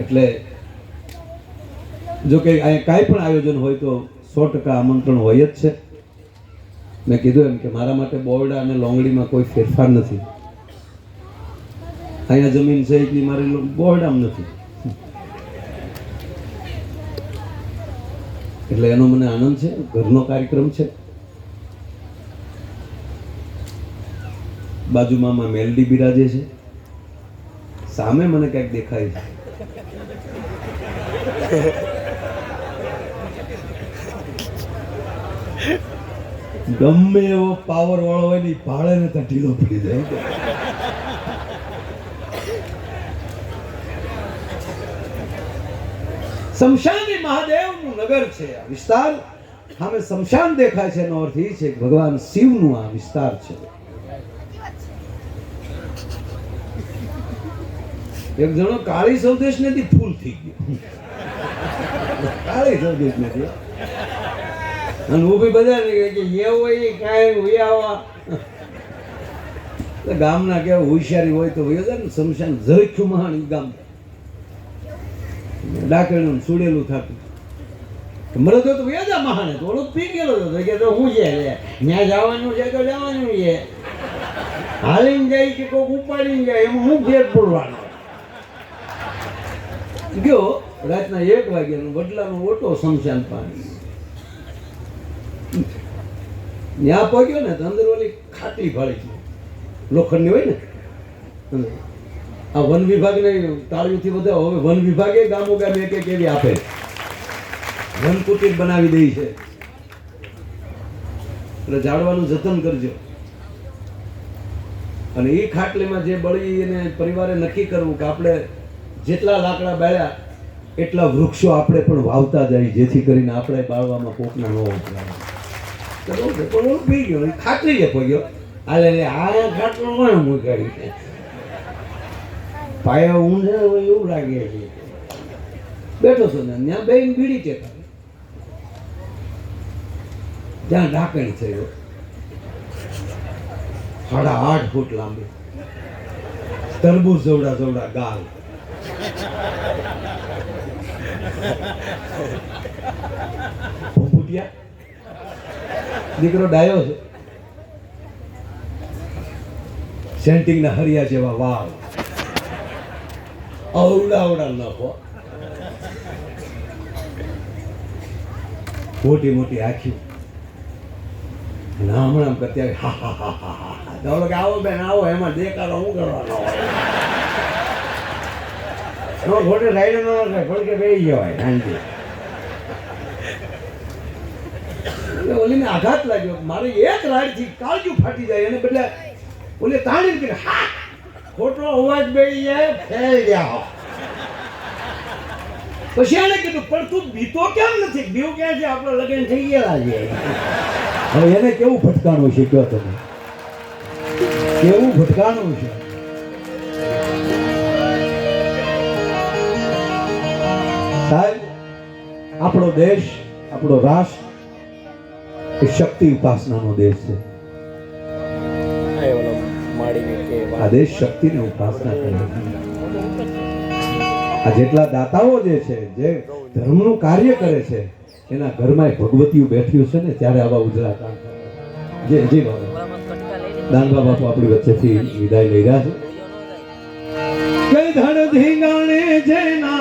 એટલે જો કે અહીંયા કાંઈ પણ આયોજન હોય તો સો ટકા આમંત્રણ હોય જ છે. મેં કીધું એમ કે મારા માટે બોરડા અને લોંગડીમાં કોઈ ફેરફાર નથી. અહીંયા જમીન છે એટલી મારી બોરડામ નથી. એટલે એનો મને આનંદ છે, ઘરનો કાર્યક્રમ છે. બાજુમાં મેલડી બિરાજે છે. સામે મને કંઈક દેખાય છે. ગમે એવો પાવર વાળો હોય ને ભાડે ને ત્યાં ઢીલો પડી જાય. શમશાની મહાદેવનું નગર છે આ વિસ્તાર. સામે શમશાન દેખાય છે એનો અર્થ એ છે ભગવાન ભગવાન શિવનું આ વિસ્તાર છે. એક જણો કાળી સૌદેશ નથી ફૂલ થઈ ગયો. કાળી સૌદેશ નથી અને હું બી કહે કે એ હોય કાંઈ હોય આવા. ગામના કેવા હોશિયારી હોય તો હોય ને, શમશાન ઝરખ્યું મહાન ગામ. ડાકણું સુડેલું થતું. મરદ તો વ્યાજા મહાને, તો ઓલું પી ગયેલો હતો. કે તો હું છે ત્યાં જવાનું છે તો જવાનું છે. હાલીને જાય કે કોઈક ઉપાડીને જાય, એમાં હું ઘેર પડવાનો. ગયો રાતના એક વાગ્યાનો બદલાનો ઓટો શમશાન પાણી. ત્યાં પહોંચ્યો ને તો અંદર ઓલી ખાટલી ફાળી છે. લોખંડની હોય ને? આ વન વિભાગને તાળીઓથી બધા હવે વન વિભાગે ગામો ગામ એક એક એવી આપે. વન કુટીર બનાવી દઈ છે. એટલે જાળવાનું જતન કરજો. અને એ ખાટલીમાં જે બળી એને પરિવારે નક્કી કરવું કે આપણે જેટલા લાકડા બાળ્યા, એટલા વૃક્ષો આપણે પણ વાવતા જાય, જેથી કરીને આપણે બાળવામાં કોકના ન ઓલો પી ગયો, એ ખાટલી જે પગ્યો. આ કોને મૂકાડી છે પાયા ઊંધા હોય એવું લાગે છે. બેઠો છો ને, ત્યાં બેન બીડી છે ત્યાં ઢાંકણી થયો સાડા આઠ ફૂટ લાંબી. તરબૂચ જવડા જવડા ભૂપુટિયા દીકરો ડાયો છે. સેન્ટિંગના હરિયા જેવા વાવ. અવડા અવડા નખો. મોટી મોટી આખી. ના હમણાં કરતી હા હા હા હા હા હા. આવો બેન, આવો, એમાં દેખાડો, હું કરવાનો નો ખોટે રાઈડ આઘાત લાગ્યો. મારે એક રાડથી કાળજું ફાટી જાય, એને બદલે ઓલે તાણી કે હા, ખોટો અવાજ બેસી જાય, ફેલ ગયા પછી એને કીધું, પણ તું બીતો કેમ નથી? બીવ ક્યાં છે? આપણે લગ્ન થઈ ગયેલા છે. હવે એને કેવું ભટકાણું કયો તમે? કેવું ભટકાણું છે? સાહેબ આપણો દેશ, આપણો રાષ્ટ્ર એ શક્તિ ઉપાસનાનો દેશ છે. આ દેશ શક્તિને ઉપાસના કરે આ જેટલા દાતાઓ જે છે, જે ધર્મનું કાર્ય કરે છે, એના ઘરમાં ભગવતીઓ બેઠ્યું છે ને, ત્યારે આવા ઉજળા કામ જે જે બાબા તો આપણી વચ્ચેથી વિદાય લઈ રહ્યા છે. ધડ ધીંગાણે જેના